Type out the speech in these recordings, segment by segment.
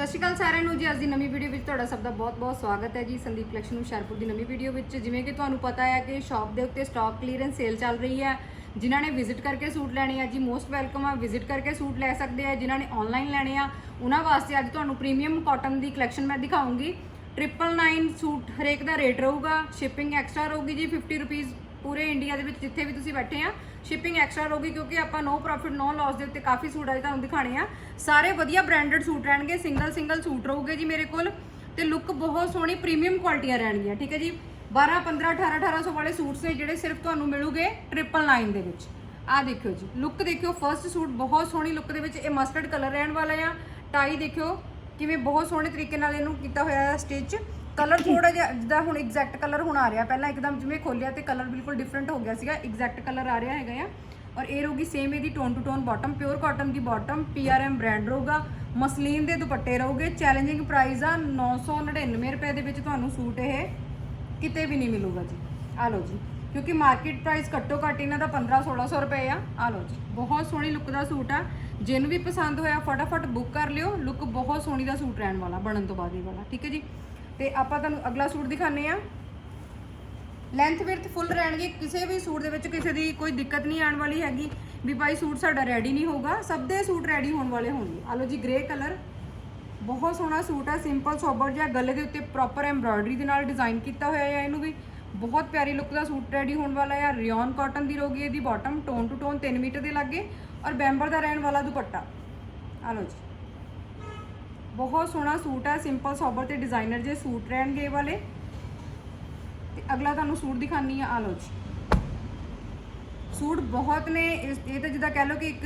ਸਤਿ ਸ਼੍ਰੀ ਅਕਾਲ ਸਾਰਿਆਂ ਨੂੰ ਜੀ, ਅੱਜ ਦੀ ਨਵੀਂ ਵੀਡੀਓ ਵਿੱਚ ਤੁਹਾਡਾ ਸਭ ਦਾ ਬਹੁਤ-ਬਹੁਤ ਸਵਾਗਤ ਹੈ ਜੀ, ਸੰਦੀਪ ਕਲੈਕਸ਼ਨ ਹੁਸ਼ਿਆਰਪੁਰ ਦੀ ਨਵੀਂ ਵੀਡੀਓ ਵਿੱਚ। ਜਿਵੇਂ ਕਿ ਤੁਹਾਨੂੰ ਪਤਾ ਹੈ ਕਿ ਸ਼ਾਪ ਦੇ ਉੱਤੇ ਸਟਾਕ ਕਲੀਅਰੈਂਸ ਸੇਲ ਚੱਲ ਰਹੀ ਹੈ। ਜਿਨ੍ਹਾਂ ਨੇ ਵਿਜ਼ਿਟ ਕਰਕੇ ਸੂਟ ਲੈਣੇ ਆ ਜੀ ਮੋਸਟ ਵੈਲਕਮ ਆ। ਵਿਜ਼ਿਟ ਕਰਕੇ ਸੂਟ ਲੈ ਸਕਦੇ ਆ, ਜਿਨ੍ਹਾਂ ਨੇ ਆਨਲਾਈਨ ਲੈਣੇ ਆ। ਉਹਨਾਂ ਵਾਸਤੇ ਅੱਜ ਤੁਹਾਨੂੰ ਪ੍ਰੀਮੀਅਮ ਕਾਟਨ ਦੀ ਕਲੈਕਸ਼ਨ ਮੈਂ ਦਿਖਾਉਂਗੀ। 999 ਸੂਟ ਹਰੇਕ ਦਾ ਰੇਟ ਰਹੂਗਾ। ਸ਼ਿਪਿੰਗ ਐਕਸਟਰਾ ਰਹੂਗੀ ਜੀ 50 ਰੁਪੀਸ ਪੂਰੇ ਇੰਡੀਆ ਦੇ ਵਿੱਚ ਜਿੱਥੇ ਵੀ ਤੁਸੀਂ ਬੈਠੇ ਆ। ਸ਼ਿਪਿੰਗ ਐਕਸਟਰਾ ਰਹੂਗੀ ਕਿਉਂਕਿ ਆਪਾਂ ਨੋ ਪ੍ਰੋਫਿਟ ਨੋ ਲਾਸ ਦੇ ਉੱਤੇ ਕਾਫੀ ਸੂਟ ਅੱਜ ਤੁਹਾਨੂੰ ਦਿਖਾਣੇ ਆ। ਸਾਰੇ ਵਧੀਆ ਬ੍ਰਾਂਡਡ ਸੂਟ ਰਹਿਣਗੇ ਸਿੰਗਲ ਸਿੰਗਲ ਸੂਟ ਰਹੂਗੇ ਜੀ ਮੇਰੇ ਕੋਲ। ਤੇ ਲੁੱਕ ਬਹੁਤ ਸੋਹਣੀ ਪ੍ਰੀਮੀਅਮ ਕੁਆਲਿਟੀਆਂ ਰਹਿਣਗੀਆਂ, ਠੀਕ ਹੈ ਜੀ? 12 15 18 1800 ਵਾਲੇ ਸੂਟਸ ਨੇ ਜਿਹੜੇ ਸਿਰਫ ਤੁਹਾਨੂੰ ਮਿਲੂਗੇ 999 ਦੇ ਵਿੱਚ। ਆਹ ਦੇਖਿਓ ਜੀ ਲੁੱਕ ਦੇਖਿਓ ਫਰਸਟ ਸੂਟ ਬਹੁਤ ਸੋਹਣੀ ਲੁੱਕ ਦੇ ਵਿੱਚ ਇਹ ਮਸਟਰਡ ਕਲਰ ਰਹਿਣ ਵਾਲਾ ਆ। ਟਾਈ ਦੇਖਿਓ, ਕਿਵੇਂ ਬਹੁਤ ਸੋਹਣੇ ਤਰੀਕੇ ਨਾਲ ਇਹਨੂੰ ਕੀਤਾ ਹੋਇਆ ਹੈ ਸਟਿਚ ਕਲਰ ਥੋੜਾ ਜਿਹਾ ਜਿੱਦਾਂ ਹੁਣ ਐਗਜ਼ੈਕਟ ਕਲਰ ਹੁਣ ਆ ਰਿਹਾ। ਪਹਿਲਾਂ ਇੱਕਦਮ ਜਿਵੇਂ ਖੋਲਿਆ ਤੇ ਕਲਰ ਬਿਲਕੁਲ ਡਿਫਰੈਂਟ ਹੋ ਗਿਆ ਸੀਗਾ। ਐਗਜ਼ੈਕਟ ਕਲਰ ਆ ਰਿਹਾ ਹੈਗਾ ਆ। ਔਰ ਇਹ ਰਹੂਗੀ ਸੇਮ ਇਹਦੀ tone to tone bottom pure cotton the bottom PRM brand ਰਹੂਗਾ। ਮਸਲੀਨ ਦੇ ਦੁਪੱਟੇ ਰਹੂਗੇ। ਚੈਲੰਜਿੰਗ ਪ੍ਰਾਈਸ ਆ 999 ਰੁਪਏ ਦੇ ਵਿੱਚ ਤੁਹਾਨੂੰ ਸੂਟ ਇਹ ਕਿਤੇ ਵੀ ਨਹੀਂ ਮਿਲੂਗਾ ਜੀ। ਆ ਲਓ ਜੀ। ਕਿਉਂਕਿ ਮਾਰਕੀਟ ਪ੍ਰਾਈਸ ਘੱਟੋ ਘੱਟ ਇਹਨਾਂ ਦਾ 15 1600 ਰੁਪਏ ਆ। ਆ ਲਓ ਜੀ। ਬਹੁਤ ਸੋਹਣੀ ਲੁੱਕ ਦਾ ਸੂਟ ਆ। ਜਿਹਨੂੰ ਵੀ ਪਸੰਦ ਹੋਇਆ, ਫਟਾਫਟ ਬੁੱਕ ਕਰ ਲਿਓ। ਲੁੱਕ ਬਹੁਤ ਸੋਹਣੀ ਦਾ ਸੂਟ ਰਹਿਣ ਵਾਲਾ, ਬਣਨ ਤੋਂ ਬਾਅਦ ਇਹ ਵਾਲਾ। ਠੀਕ ਹੈ ਜੀ? ਤੇ ਆਪਾਂ ਤੁਹਾਨੂੰ ਅਗਲਾ ਸੂਟ ਦਿਖਾਣੇ ਆ ਲੈਂਥ ਵਿਰਥ ਫੁੱਲ ਰਹਿਣਗੇ। ਕਿਸੇ ਵੀ ਸੂਟ ਦੇ ਵਿੱਚ ਕਿਸੇ ਦੀ ਕੋਈ ਦਿੱਕਤ ਨਹੀਂ ਆਉਣ ਵਾਲੀ ਹੈਗੀ ਵੀ ਭਾਈ ਸੂਟ ਸਾਡਾ ਰੈਡੀ ਨਹੀਂ ਹੋਊਗਾ। ਸਭ ਦੇ ਸੂਟ ਰੈਡੀ ਹੋਣ ਵਾਲੇ ਹੋਣਗੇ। ਆ ਲਓ ਜੀ ਗ੍ਰੇ ਕਲਰ ਬਹੁਤ ਸੋਹਣਾ ਸੂਟ ਆ। ਸਿੰਪਲ ਸੋਬਰ ਜਿਹਾ ਗਲੇ ਦੇ ਉੱਤੇ ਪ੍ਰੋਪਰ ਐਮਬ੍ਰਾਇਡਰੀ ਦੇ ਨਾਲ ਡਿਜ਼ਾਈਨ ਕੀਤਾ ਹੋਇਆ ਹੈ ਇਹਨੂੰ ਵੀ। ਬਹੁਤ ਪਿਆਰੀ ਲੁੱਕ ਦਾ ਸੂਟ ਰੈਡੀ ਹੋਣ ਵਾਲਾ ਹੈ ਰਿਓਨ ਕਾਟਨ ਦੀ ਰਹੂਗੀ ਇਹਦੀ bottom tone to tone 3 metre ਦੇ ਲੱਗੇ। ਔਰ ਬੈਂਬਰ ਦਾ ਰਹਿਣ ਵਾਲਾ ਦੁਪੱਟਾ। ਆ ਲਓ ਜੀ। ਬਹੁਤ ਸੋਹਣਾ ਸੂਟ ਹੈ ਸਿੰਪਲ ਸੋਬਰ ਤੇ ਡਿਜ਼ਾਈਨਰ ਜੇ ਸੂਟ ਰਹਿਣਗੇ ਵਾਲੇ। ਤੇ ਅਗਲਾ ਤੁਹਾਨੂੰ ਸੂਟ ਦਿਖਾਨੀ ਆ ਆ ਲਓ ਜੀ। ਸੂਟ ਬਹੁਤ ਨੇ ਇਹ ਤਾਂ ਜਿੱਦਾਂ ਕਹਿ ਲਓ ਕਿ ਇੱਕ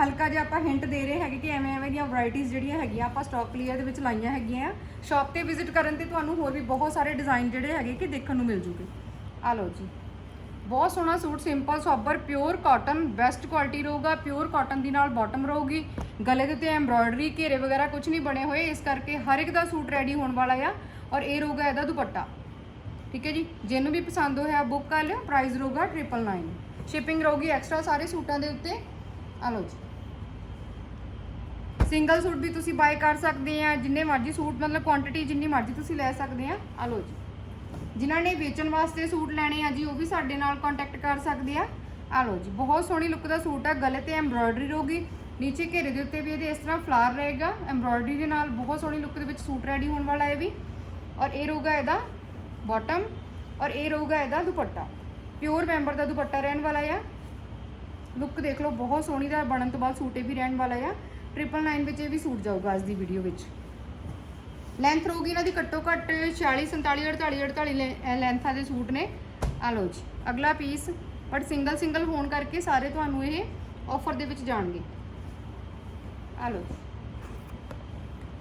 ਹਲਕਾ ਜਿਹਾ ਆਪਾਂ ਹਿੰਟ ਦੇ ਰਹੇ ਹੈਗੇ ਕਿ ਐਵੇਂ ਐਵੇਂ ਦੀਆਂ ਵੈਰਾਈਟੀਆਂ ਜਿਹੜੀਆਂ ਹੈਗੀਆਂ, ਆਪਾਂ ਸਟਾਕ ਕਲੀਅਰ ਦੇ ਵਿੱਚ ਲਾਈਆਂ ਹੈਗੀਆਂ ਆ। ਸ਼ਾਪ ਤੇ ਵਿਜ਼ਿਟ ਕਰਨ ਤੇ ਤੁਹਾਨੂੰ ਹੋਰ ਵੀ ਬਹੁਤ ਸਾਰੇ ਡਿਜ਼ਾਈਨ ਜਿਹੜੇ ਹੈਗੇ ਕਿ ਦੇਖਣ ਨੂੰ ਮਿਲ ਜੂਗੇ। ਆ ਲਓ ਜੀ। ਬਹੁਤ ਸੋਹਣਾ suit simple sober pure cotton best quality ਰਹੂਗਾ ਪਿਓਰ ਕਾਟਨ ਦੀ ਨਾਲ ਬਾਟਮ ਰਹੂਗੀ। ਗਲੇ ਦੇ ਉੱਤੇ ਐਮਬ੍ਰਾਇਡਰੀ ਘੇਰੇ ਵਗੈਰਾ ਕੁਝ ਨਹੀਂ ਬਣੇ ਹੋਏ, ਇਸ ਕਰਕੇ ਹਰ ਇੱਕ ਦਾ ਸੂਟ ਰੈਡੀ ਹੋਣ ਵਾਲਾ ਆ ਔਰ ਇਹ ਰਹੂਗਾ ਇਹਦਾ ਦੁਪੱਟਾ। ਠੀਕ ਹੈ ਜੀ? ਜਿਹਨੂੰ ਵੀ ਪਸੰਦ ਹੋਇਆ ਬੁੱਕ ਕਰ ਲਿਓ ਪ੍ਰਾਈਸ ਰਹੂਗਾ 999 ਸ਼ਿਪਿੰਗ ਰਹੂਗੀ ਐਕਸਟਰਾ ਸਾਰੇ ਸੂਟਾਂ ਦੇ ਉੱਤੇ। ਆ ਲਓ ਜੀ। ਸਿੰਗਲ ਸੂਟ ਵੀ ਤੁਸੀਂ ਬਾਏ ਕਰ ਸਕਦੇ ਆ, ਜਿੰਨੇ ਮਰਜ਼ੀ ਸੂਟ, ਮਤਲਬ ਕੁਆਂਟੀਟੀ ਜਿੰਨੀ ਮਰਜ਼ੀ ਤੁਸੀਂ ਲੈ ਸਕਦੇ ਆ। ਆ ਲਓ ਜੀ। ਜਿਨ੍ਹਾਂ ਨੇ ਵੇਚਣ ਵਾਸਤੇ ਸੂਟ ਲੈਣੇ ਆ ਜੀ, ਉਹ ਵੀ ਸਾਡੇ ਨਾਲ ਕੰਟੈਕਟ ਕਰ ਸਕਦੇ ਆ। ਆ ਲਓ ਜੀ, ਬਹੁਤ ਸੋਹਣੀ ਲੁੱਕ ਦਾ ਸੂਟ ਆ, ਗਲੇ ਤੇ ਐਮਬ੍ਰਾਇਡਰੀ ਰਹੂਗੀ। ਨੀਚੇ ਘੇਰੇ ਦੇ ਉੱਤੇ ਵੀ ਇਹਦੇ ਇਸ ਤਰ੍ਹਾਂ ਫਲਾਰ ਰਹੇਗਾ ਐਮਬ੍ਰਾਇਡਰੀ ਦੇ ਨਾਲ ਬਹੁਤ ਸੋਹਣੀ ਲੁੱਕ ਦੇ ਵਿੱਚ ਸੂਟ ਰੈਡੀ ਹੋਣ ਵਾਲਾ ਹੈ ਵੀ। ਔਰ ਇਹ ਰਹੂਗਾ ਇਹਦਾ ਬਾਟਮ ਔਰ ਇਹ ਰਹੂਗਾ ਇਹਦਾ ਦੁਪੱਟਾ। ਪਿਓਰ ਮੈਂਬਰ ਦਾ ਦੁਪੱਟਾ ਰਹਿਣ ਵਾਲਾ ਆ। ਲੁੱਕ ਦੇਖ ਲਓ, ਬਹੁਤ ਸੋਹਣੀ ਦਾ ਬਣਨ ਤੋਂ ਬਾਅਦ ਸੂਟ ਇਹ ਵੀ ਰਹਿਣ ਵਾਲਾ ਆ। 999 ਵਿੱਚ ਇਹ ਵੀ ਸੂਟ ਜਾਊਗਾ ਅੱਜ ਦੀ ਵੀਡੀਓ ਵਿੱਚ। ਲੈਂਥ ਰਹੂਗੀ ਇਹਨਾਂ ਦੀ ਘੱਟੋ ਘੱਟ 46 47 48 48 ਲੈਂਥਾਂ ਦੇ ਸੂਟ ਨੇ। ਆ ਲਓ ਜੀ, ਅਗਲਾ ਪੀਸ ਬਟ ਸਿੰਗਲ ਸਿੰਗਲ ਹੋਣ ਕਰਕੇ ਸਾਰੇ ਤੁਹਾਨੂੰ ਇਹ ਆਫਰ ਦੇ ਵਿੱਚ ਜਾਣਗੇ। ਆ ਲਓ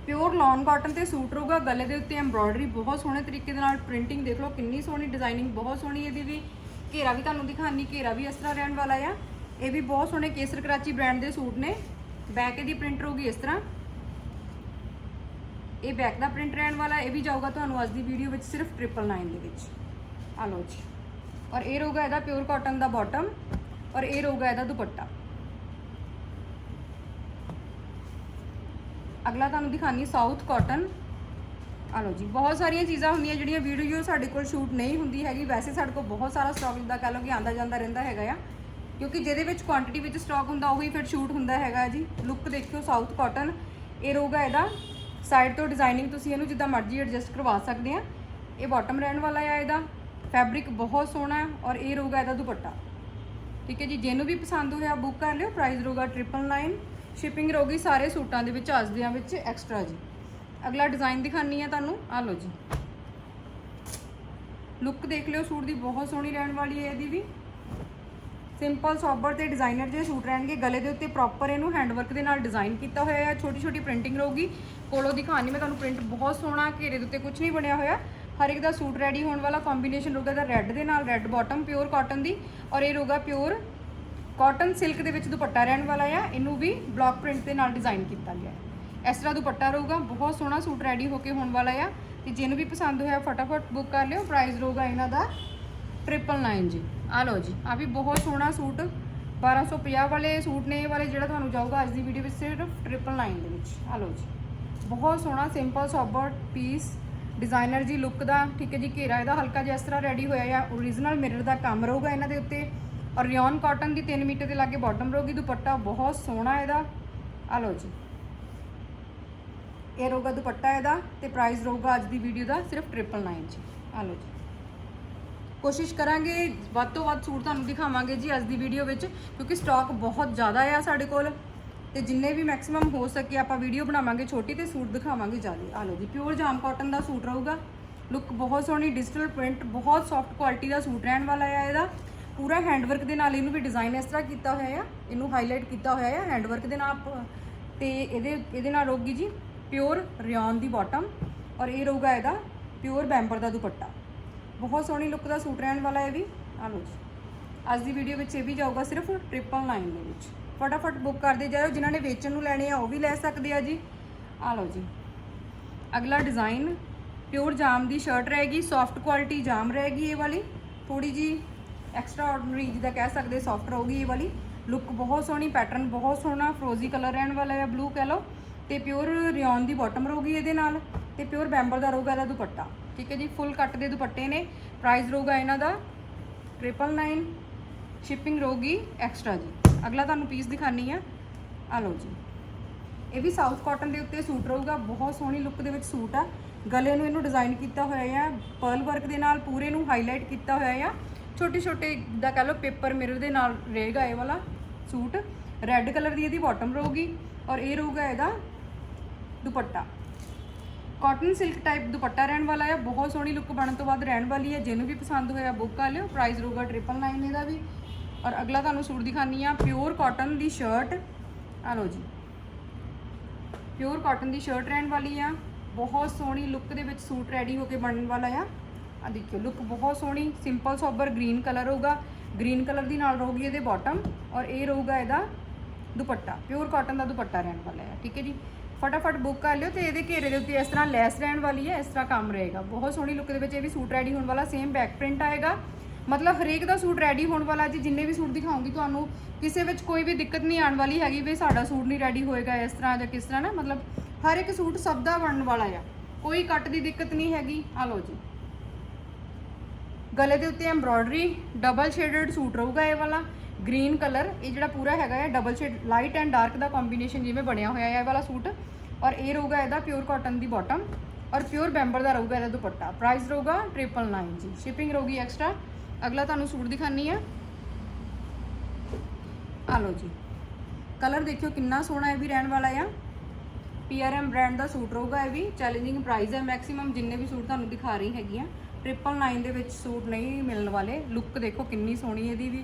ਪਿਓਰ ਲੌਨ ਕਾਟਨ ਤੇ ਸੂਟ ਰਹੂਗਾ, ਗਲੇ ਦੇ ਉੱਤੇ ਐਮਬ੍ਰਾਇਡਰੀ ਬਹੁਤ ਸੋਹਣੇ ਤਰੀਕੇ ਦੇ ਨਾਲ ਪ੍ਰਿੰਟਿੰਗ ਦੇਖ ਲਓ, ਕਿੰਨੀ ਸੋਹਣੀ ਡਿਜ਼ਾਈਨਿੰਗ ਬਹੁਤ ਸੋਹਣੀ ਇਹਦੀ ਵੀ। ਘੇਰਾ ਵੀ ਤੁਹਾਨੂੰ ਦਿਖਾਣੀ ਘੇਰਾ ਵੀ ਇਸ ਤਰ੍ਹਾਂ ਰਹਿਣ ਵਾਲਾ ਆ। ਇਹ ਵੀ ਬਹੁਤ ਸੋਹਣੇ ਕੇਸਰ ਕਰਾਚੀ ਬ੍ਰਾਂਡ ਦੇ ਸੂਟ ਨੇ। ਬੈਕ ਇਹਦੀ ਪ੍ਰਿੰਟ ਰਹੂਗੀ ਇਸ ਤਰ੍ਹਾਂ। ਇਹ ਬੈਕ ਦਾ ਪ੍ਰਿੰਟ ਰਹਿਣ ਵਾਲਾ ਇਹ ਵੀ ਜਾਊਗਾ ਤੁਹਾਨੂੰ ਅੱਜ ਦੀ ਵੀਡੀਓ ਵਿੱਚ ਸਿਰਫ 999 ਦੇ ਵਿੱਚ। ਆ ਲਓ ਜੀ। ਔਰ ਇਹ ਰਹੂਗਾ ਇਹਦਾ ਪਿਓਰ ਕਾਟਨ ਦਾ ਬਾਟਮ ਔਰ ਇਹ ਰਹੂਗਾ ਇਹਦਾ ਦੁਪੱਟਾ। ਅਗਲਾ ਤੁਹਾਨੂੰ ਦਿਖਾਣੀ ਸਾਊਥ ਕਾਟਨ ਆ ਲਓ ਜੀ, ਬਹੁਤ ਸਾਰੀਆਂ ਚੀਜ਼ਾਂ ਹੁੰਦੀਆਂ ਜਿਹੜੀਆਂ ਵੀਡੀਓ ਸਾਡੇ ਕੋਲ ਸ਼ੂਟ ਨਹੀਂ ਹੁੰਦੀ ਹੈਗੀ। ਵੈਸੇ ਸਾਡੇ ਕੋਲ ਬਹੁਤ ਸਾਰਾ ਸਟਾਕ ਦਾ ਕਹ ਲਓ ਕਿ ਆਂਦਾ ਜਾਂਦਾ ਰਹਿੰਦਾ ਹੈਗਾ ਆ। ਕਿਉਂਕਿ ਜਿਹਦੇ ਵਿੱਚ ਕੁਆਂਟੀਟੀ ਵਿੱਚ ਸਟਾਕ ਹੁੰਦਾ, ਉਹੀ ਫਿਰ ਸ਼ੂਟ ਹੁੰਦਾ ਹੈਗਾ ਜੀ। ਲੁੱਕ ਦੇਖਿਓ ਸਾਊਥ ਕਾਟਨ ਇਹ ਰਹੂਗਾ ਇਹਦਾ ਸਾਈਡ ਤੋਂ ਡਿਜ਼ਾਈਨਿੰਗ ਤੁਸੀਂ ਇਹਨੂੰ ਜਿੱਦਾਂ ਮਰਜ਼ੀ ਐਡਜਸਟ ਕਰਵਾ ਸਕਦੇ ਆ। ਇਹ ਬਾਟਮ ਰਹਿਣ ਵਾਲਾ ਆ ਇਹਦਾ। ਫੈਬਰਿਕ ਬਹੁਤ ਸੋਹਣਾ ਹੈ ਔਰ ਇਹ ਰਹੂਗਾ ਇਹਦਾ ਦੁਪੱਟਾ। ਠੀਕ ਹੈ ਜੀ, ਜਿਹਨੂੰ ਵੀ ਪਸੰਦ ਹੋਇਆ ਬੁੱਕ ਕਰ ਲਿਓ ਪ੍ਰਾਈਸ ਰਹੂਗਾ 999 ਸ਼ਿਪਿੰਗ ਰਹੂਗੀ ਸਾਰੇ ਸੂਟਾਂ ਦੇ ਵਿੱਚ ਅੱਜ ਦਿਆਂ ਵਿੱਚ ਐਕਸਟਰਾ ਜੀ। ਅਗਲਾ ਡਿਜ਼ਾਈਨ ਦਿਖਾਣੀ ਹੈ ਤੁਹਾਨੂੰ। ਆ ਲਓ ਜੀ। ਲੁੱਕ ਦੇਖ ਲਿਓ, ਸੂਟ ਦੀ ਬਹੁਤ ਸੋਹਣੀ ਰਹਿਣ ਵਾਲੀ ਹੈ ਇਹਦੀ ਵੀ। ਸਿੰਪਲ ਸੋਬਰ ਤੇ ਡਿਜ਼ਾਈਨਰ ਜੇ ਸੂਟ ਰਹਿਣਗੇ, ਗਲੇ ਦੇ ਉੱਤੇ ਪ੍ਰੋਪਰ ਇਹਨੂੰ ਹੈਂਡਵਰਕ ਦੇ ਨਾਲ ਡਿਜ਼ਾਈਨ ਕੀਤਾ ਹੋਇਆ ਹੈ ਛੋਟੀ ਛੋਟੀ ਪ੍ਰਿੰਟਿੰਗ ਰਹੂਗੀ। ਕੋਲੋਂ ਦਿਖਾਣੀ ਮੈਂ ਤੁਹਾਨੂੰ ਪ੍ਰਿੰਟ ਬਹੁਤ ਸੋਹਣਾ ਘੇਰੇ ਦੇ ਉੱਤੇ ਕੁਝ ਨਹੀਂ ਬਣਿਆ ਹੋਇਆ। ਹਰ ਇੱਕ ਦਾ ਸੂਟ ਰੈਡੀ ਹੋਣ ਵਾਲਾ ਕੰਬੀਨੇਸ਼ਨ ਰਹੂਗਾ ਦਾ ਰੈੱਡ ਦੇ ਨਾਲ ਰੈੱਡ ਬਾਟਮ ਪਿਓਰ ਕਾਟਨ ਦੀ। ਔਰ ਇਹ ਰਹੂਗਾ ਪਿਓਰ ਕਾਟਨ ਸਿਲਕ ਦੇ ਵਿੱਚ ਦੁਪੱਟਾ ਰਹਿਣ ਵਾਲਾ ਆ। ਇਹਨੂੰ ਵੀ ਬਲੌਕ ਪ੍ਰਿੰਟ ਦੇ ਨਾਲ ਡਿਜ਼ਾਈਨ ਕੀਤਾ ਗਿਆ ਹੈ। ਇਸ ਤਰ੍ਹਾਂ ਦੁਪੱਟਾ ਰਹੂਗਾ, ਬਹੁਤ ਸੋਹਣਾ ਸੂਟ ਰੈਡੀ ਹੋ ਕੇ ਹੋਣ ਵਾਲਾ ਆ। ਤੇ ਜਿਹਨੂੰ ਵੀ ਪਸੰਦ ਹੋਇਆ, ਫਟਾਫਟ ਬੁੱਕ ਕਰ ਲਿਓ। ਪ੍ਰਾਈਸ ਰਹੂਗਾ ਇਹਨਾਂ ਦਾ 999 ਜੀ। ਆ ਲਓ ਜੀ ਆ ਵੀ ਬਹੁਤ ਸੋਹਣਾ ਸੂਟ। 1250 ਵਾਲੇ ਸੂਟ ਨੇ ਇਹ ਵਾਲੇ, ਜਿਹੜਾ ਤੁਹਾਨੂੰ ਜਾਊਗਾ ਅੱਜ ਦੀ ਵੀਡੀਓ ਵਿੱਚ ਸਿਰਫ 999 ਦੇ ਵਿੱਚ। ਆ ਲਓ ਜੀ, ਬਹੁਤ ਸੋਹਣਾ ਸਿੰਪਲ ਸੋਬਰ ਪੀਸ ਡਿਜ਼ਾਈਨਰ ਜੀ ਲੁੱਕ ਦਾ, ਠੀਕ ਹੈ ਜੀ, ਘੇਰਾ ਇਹਦਾ ਹਲਕਾ ਜਿਹਾ ਇਸ ਤਰ੍ਹਾਂ ਰੈਡੀ ਹੋਇਆ ਆ। origignal ਮਿਰਰ ਦਾ ਕੰਮ ਰਹੂਗਾ ਇਹਨਾਂ ਦੇ ਉੱਤੇ। ਔਰ ਰਿਓਨ ਕਾਟਨ ਦੀ 3 ਮੀਟਰ ਦੇ ਲਾਗੇ ਬਾਟਮ ਰਹੂਗੀ, ਦੁਪੱਟਾ ਬਹੁਤ ਸੋਹਣਾ ਇਹਦਾ। ਆ ਲਓ ਜੀ। ਇਹ ਰਹੂਗਾ ਦੁਪੱਟਾ ਇਹਦਾ ਤੇ ਪ੍ਰਾਈਸ ਰਹੂਗਾ ਅੱਜ ਦੀ ਵੀਡੀਓ ਦਾ ਸਿਰਫ 999 ਜੀ। ਆ ਲਓ ਜੀ। ਕੋਸ਼ਿਸ਼ ਕਰਾਂਗੇ, ਵੱਧ ਤੋਂ ਵੱਧ ਸੂਟ ਤੁਹਾਨੂੰ ਦਿਖਾਵਾਂਗੇ ਜੀ ਅੱਜ ਦੀ ਵੀਡੀਓ ਵਿੱਚ, ਕਿਉਂਕਿ ਸਟਾਕ ਬਹੁਤ ਜ਼ਿਆਦਾ ਆ ਸਾਡੇ ਕੋਲ। ਤੇ ਜਿੰਨੇ ਵੀ ਮੈਕਸਿਮਮ ਹੋ ਸਕੇ ਆਪਾਂ ਵੀਡੀਓ ਬਣਾਵਾਂਗੇ, ਛੋਟੀ ਤੇ ਸੂਟ ਦਿਖਾਵਾਂਗੇ ਜ਼ਿਆਦਾ। ਆ ਲਓ ਜੀ ਪਿਓਰ ਜਾਮ ਕਾਟਨ ਦਾ ਸੂਟ ਰਹੂਗਾ। ਲੁੱਕ ਬਹੁਤ ਸੋਹਣੀ ਡਿਜੀਟਲ ਪ੍ਰਿੰਟ ਬਹੁਤ ਸੌਫਟ ਕੁਆਲਿਟੀ ਦਾ ਸੂਟ ਰਹਿਣ ਵਾਲਾ ਆ ਇਹਦਾ। ਪੂਰਾ ਹੈਂਡਵਰਕ ਦੇ ਨਾਲ ਇਹਨੂੰ ਵੀ ਡਿਜ਼ਾਈਨ ਇਸ ਤਰ੍ਹਾਂ ਕੀਤਾ ਹੋਇਆ ਆ। ਇਹਨੂੰ ਹਾਈਲਾਈਟ ਕੀਤਾ ਹੋਇਆ ਆ ਹੈਂਡਵਰਕ ਦੇ ਨਾਲ ਆਪ- ਤੇ ਇਹਦੇ ਇਹਦੇ ਨਾਲ ਰਹੂਗੀ ਜੀ ਪਿਓਰ ਰਿਓਨ ਦੀ ਬਾਟਮ ਔਰ ਇਹ ਰਹੂਗਾ ਇਹਦਾ ਪਿਓਰ ਬੈਂਬਰ ਦਾ ਦੁਪੱਟਾ। ਬਹੁਤ ਸੋਹਣੀ ਲੁੱਕ ਦਾ ਸੂਟ ਰਹਿਣ ਵਾਲਾ ਹੈ ਵੀ ਆ ਲਓ ਜੀ। ਅੱਜ ਦੀ ਵੀਡੀਓ ਵਿੱਚ ਇਹ ਵੀ ਜਾਊਗਾ ਸਿਰਫ 999 ਦੇ ਵਿੱਚ। ਫਟਾਫਟ ਬੁੱਕ ਕਰਦੇ ਜਾਓ ਜਿਨ੍ਹਾਂ ਨੇ ਵੇਚਣ ਨੂੰ ਲੈਣੇ ਆ ਉਹ ਵੀ ਲੈ ਸਕਦੇ ਆ ਜੀ। ਆ ਲਓ ਜੀ। ਅਗਲਾ ਡਿਜ਼ਾਈਨ ਪਿਓਰ ਜਾਮ ਦੀ ਸ਼ਰਟ ਰਹੇਗੀ ਸੌਫਟ ਕੁਆਲਿਟੀ ਜਾਮ ਰਹੇਗੀ ਇਹ ਵਾਲੀ। ਥੋੜੀ ਜੀ ਐਕਸਟਰਾ ਆਰਡੀਨਰੀ ਜਿਹਦਾ ਕਹਿ ਸਕਦੇ ਸੌਫਟ ਰਹੂਗੀ ਇਹ ਵਾਲੀ। ਲੁੱਕ ਬਹੁਤ ਸੋਹਣੀ ਪੈਟਰਨ ਬਹੁਤ ਸੋਹਣਾ ਫਰੋਜ਼ੀ ਕਲਰ ਰਹਿਣ ਵਾਲਾ ਹੈ ਬਲੂ ਕਹਿ ਲਓ। ਤੇ ਪਿਓਰ ਰਿਓਨ ਦੀ ਬਾਟਮ ਰਹੂਗੀ ਇਹਦੇ ਨਾਲ, ਤੇ ਪਿਓਰ ਬੈਂਬਰ ਦਾ ਰਹੂਗਾ ਇਹਦਾ ਦੁਪੱਟਾ। ਠੀਕ ਹੈ ਜੀ ਫੁੱਲ ਕੱਟ ਦੇ ਦੁਪੱਟੇ ਨੇ। ਪ੍ਰਾਈਸ ਰਹੂਗਾ ਇਹਨਾਂ ਦਾ 999 ਸ਼ਿਪਿੰਗ ਰਹੂਗੀ ਐਕਸਟਰਾ ਜੀ। ਅਗਲਾ ਤੁਹਾਨੂੰ ਪੀਸ ਦਿਖਾਨੀ ਆ। ਆ ਲਓ ਜੀ। ਇਹ ਵੀ ਸਾਊਥ ਕਾਟਨ ਦੇ ਉੱਤੇ ਸੂਟ ਰਹੂਗਾ। ਬਹੁਤ ਸੋਹਣੀ ਲੁੱਕ ਦੇ ਵਿੱਚ ਸੂਟ ਆ। ਗਲੇ ਨੂੰ ਇਹਨੂੰ ਡਿਜ਼ਾਈਨ ਕੀਤਾ ਹੋਇਆ ਆ। ਪਰਲ ਵਰਕ ਦੇ ਨਾਲ ਪੂਰੇ ਨੂੰ ਹਾਈਲਾਈਟ ਕੀਤਾ ਹੋਇਆ ਆ। ਛੋਟੇ ਛੋਟੇ ਦਾ ਕਹ ਲਓ ਪੇਪਰ ਮਿਰਰ ਦੇ ਨਾਲ ਰਹੇਗਾ ਇਹ ਵਾਲਾ ਸੂਟ। ਰੈੱਡ ਕਲਰ ਦੀ ਇਹਦੀ ਬਾਟਮ ਰਹੂਗੀ। ਔਰ ਇਹ ਰਹੂਗਾ ਇਹਦਾ ਦੁਪੱਟਾ। ਕਾਟਨ ਸਿਲਕ ਟਾਈਪ ਦੁਪੱਟਾ ਰਹਿਣ ਵਾਲਾ ਹੈ ਬਹੁਤ ਸੋਹਣੀ ਲੁੱਕ ਬਣਨ ਤੋਂ ਬਾਅਦ ਰਹਿਣ ਵਾਲੀ ਹੈ ਜਿਹਨੂੰ ਵੀ ਪਸੰਦ ਹੋਇਆ ਬੁੱਕ ਕਰ ਲਿਓ ਪ੍ਰਾਈਸ ਰਹੂਗਾ 999 ਇਹਦਾ ਵੀ। ਔਰ ਅਗਲਾ ਤੁਹਾਨੂੰ ਸੂਟ ਦਿਖਾਨੀ ਆ ਪਿਓਰ ਕਾਟਨ ਦੀ ਸ਼ਰਟ ਆ ਲਓ ਜੀ। ਪਿਓਰ ਕਾਟਨ ਦੀ ਸ਼ਰਟ ਰਹਿਣ ਵਾਲੀ ਆ, ਬਹੁਤ ਸੋਹਣੀ ਲੁੱਕ ਦੇ ਵਿੱਚ ਸੂਟ ਰੈਡੀ ਹੋ ਕੇ ਬਣਨ ਵਾਲਾ ਆ। ਆ ਦੇਖਿਓ ਲੁੱਕ ਬਹੁਤ ਸੋਹਣੀ ਸਿੰਪਲ ਸੋਬਰ ਗ੍ਰੀਨ ਕਲਰ ਹੋਊਗਾ ਗ੍ਰੀਨ ਕਲਰ ਦੀ ਨਾਲ ਰਹੂਗੀ ਇਹਦੇ ਬਾਟਮ ਔਰ ਇਹ ਰਹੂਗਾ ਇਹਦਾ ਦੁਪੱਟਾ ਪਿਓਰ ਕਾਟਨ ਦਾ ਦੁਪੱਟਾ ਰਹਿਣ ਵਾਲਾ ਹੈ ਠੀਕ ਹੈ ਜੀ। ਫਟਾਫਟ ਬੁੱਕ ਕਰ ਲਿਓ ਤੇ ਇਹਦੇ ਘੇਰੇ ਦੇ ਉੱਤੇ ਇਸ ਤਰ੍ਹਾਂ ਲੈਸ ਰਹਿਣ ਵਾਲੀ ਹੈ, ਇਸ ਤਰ੍ਹਾਂ ਕੰਮ ਰਹੇਗਾ। ਬਹੁਤ ਸੋਹਣੀ ਲੁੱਕ ਦੇ ਵਿੱਚ ਇਹ ਵੀ ਸੂਟ ਰੈਡੀ ਹੋਣ ਵਾਲਾ ਸੇਮ ਬੈਕ ਪ੍ਰਿੰਟ ਆਏਗਾ। ਮਤਲਬ ਹਰੇਕ ਦਾ ਸੂਟ ਰੈਡੀ ਹੋਣ ਵਾਲਾ ਜੀ ਜਿੰਨੇ ਵੀ ਸੂਟ ਦਿਖਾਉਂਗੀ ਤੁਹਾਨੂੰ, ਕਿਸੇ ਵਿੱਚ ਕੋਈ ਵੀ ਦਿੱਕਤ ਨਹੀਂ ਆਉਣ ਵਾਲੀ ਹੈਗੀ ਵੀ ਸਾਡਾ ਸੂਟ ਨਹੀਂ ਰੈਡੀ ਹੋਏਗਾ ਇਸ ਤਰ੍ਹਾਂ ਜਾਂ ਕਿਸ ਤਰ੍ਹਾਂ ਨਾ, ਮਤਲਬ ਹਰ ਇੱਕ ਸੂਟ ਸਭ ਦਾ ਬਣਨ ਵਾਲਾ ਆ। ਕੋਈ ਕੱਟ ਦੀ ਦਿੱਕਤ ਨਹੀਂ ਹੈਗੀ। ਆ ਲਓ ਜੀ। ਗਲੇ ਦੇ ਉੱਤੇ ਐਮਬ੍ਰੋਇਡਰੀ ਡਬਲ ਸ਼ੇਡਡ ਸੂਟ ਰਹੂਗਾ ਇਹ ਵਾਲਾ। ਗ੍ਰੀਨ ਕਲਰ, ਇਹ ਜਿਹੜਾ ਪੂਰਾ ਹੈਗਾ ਹੈ double shade light and dark the combination ਜਿਵੇਂ ਬਣਿਆ ਹੋਇਆ ਹੈ, ਇਹ ਵਾਲਾ ਸੂਟ। ਔਰ ਇਹ ਰਹੂਗਾ ਇਹਦਾ ਪਿਓਰ ਕਾਟਨ ਦੀ ਬਾਟਮ ਔਰ ਪਿਓਰ ਬੈਂਬਰ ਦਾ ਰਹੂਗਾ ਇਹਦਾ ਦੁਪੱਟਾ। ਪ੍ਰਾਈਸ ਰਹੂਗਾ 999 ਜੀ। ਸ਼ਿਪਿੰਗ ਰਹੂਗੀ ਐਕਸਟਰਾ ਅਗਲਾ ਤੁਹਾਨੂੰ ਸੂਟ ਦਿਖਾਨੀ ਆ। ਆ ਲਓ ਜੀ। ਕਲਰ ਦੇਖਿਓ ਕਿੰਨਾ ਸੋਹਣਾ ਇਹ ਵੀ ਰਹਿਣ ਵਾਲਾ ਆ। PRM ਬ੍ਰਾਂਡ ਦਾ ਸੂਟ ਰਹੂਗਾ ਇਹ ਵੀ। ਚੈਲੰਜਿੰਗ ਪ੍ਰਾਈਸ ਹੈ। ਮੈਕਸਿਮਮ ਜਿੰਨੇ ਵੀ ਸੂਟ ਤੁਹਾਨੂੰ ਦਿਖਾ ਰਹੀ ਹੈਗੀਆਂ 999 ਦੇ ਵਿੱਚ ਸੂਟ ਨਹੀਂ ਮਿਲਣ ਵਾਲੇ। ਲੁੱਕ ਦੇਖੋ ਕਿੰਨੀ ਸੋਹਣੀ ਇਹਦੀ ਵੀ।